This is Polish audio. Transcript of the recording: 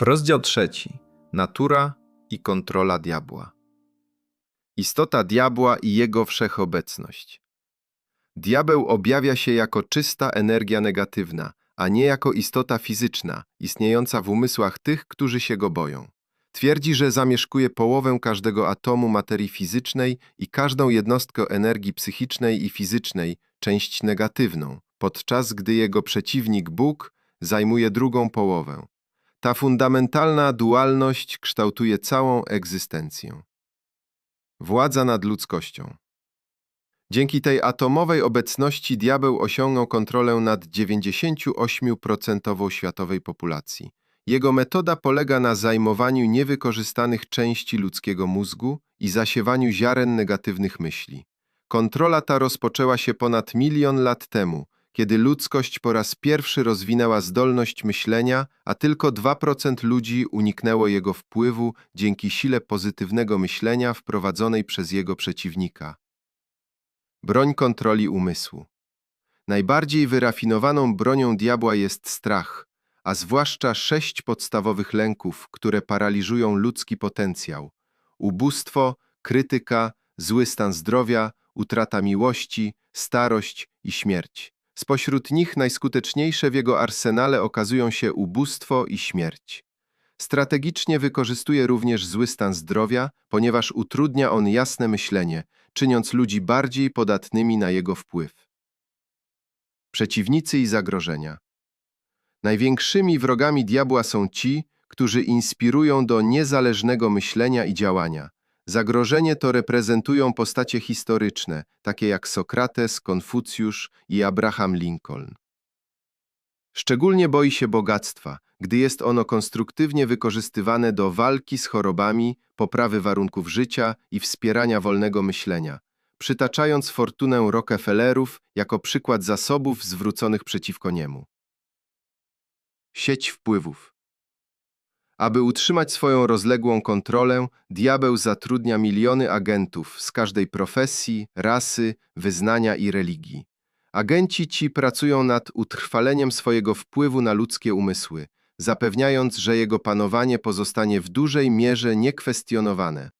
Rozdział trzeci. Natura i kontrola diabła. Istota diabła i jego wszechobecność. Diabeł objawia się jako czysta energia negatywna, a nie jako istota fizyczna, istniejąca w umysłach tych, którzy się go boją. Twierdzi, że zamieszkuje połowę każdego atomu materii fizycznej i każdą jednostkę energii psychicznej i fizycznej, część negatywną, podczas gdy jego przeciwnik Bóg zajmuje drugą połowę. Ta fundamentalna dualność kształtuje całą egzystencję. Władza nad ludzkością. Dzięki tej atomowej obecności diabeł osiągnął kontrolę nad 98% światowej populacji. Jego metoda polega na zajmowaniu niewykorzystanych części ludzkiego mózgu i zasiewaniu ziaren negatywnych myśli. Kontrola ta rozpoczęła się ponad milion lat temu, kiedy ludzkość po raz pierwszy rozwinęła zdolność myślenia, a tylko 2% ludzi uniknęło jego wpływu dzięki sile pozytywnego myślenia wprowadzonej przez jego przeciwnika. Broń kontroli umysłu. Najbardziej wyrafinowaną bronią diabła jest strach, a zwłaszcza sześć podstawowych lęków, które paraliżują ludzki potencjał: ubóstwo, krytyka, zły stan zdrowia, utrata miłości, starość i śmierć. Spośród nich najskuteczniejsze w jego arsenale okazują się ubóstwo i śmierć. Strategicznie wykorzystuje również zły stan zdrowia, ponieważ utrudnia on jasne myślenie, czyniąc ludzi bardziej podatnymi na jego wpływ. Przeciwnicy i zagrożenia. Największymi wrogami diabła są ci, którzy inspirują do niezależnego myślenia i działania. Zagrożenie to reprezentują postacie historyczne, takie jak Sokrates, Konfucjusz i Abraham Lincoln. Szczególnie boi się bogactwa, gdy jest ono konstruktywnie wykorzystywane do walki z chorobami, poprawy warunków życia i wspierania wolnego myślenia, przytaczając fortunę Rockefellerów jako przykład zasobów zwróconych przeciwko niemu. Sieć wpływów aby utrzymać swoją rozległą kontrolę, diabeł zatrudnia miliony agentów z każdej profesji, rasy, wyznania i religii. Agenci ci pracują nad utrwaleniem swojego wpływu na ludzkie umysły, zapewniając, że jego panowanie pozostanie w dużej mierze niekwestionowane.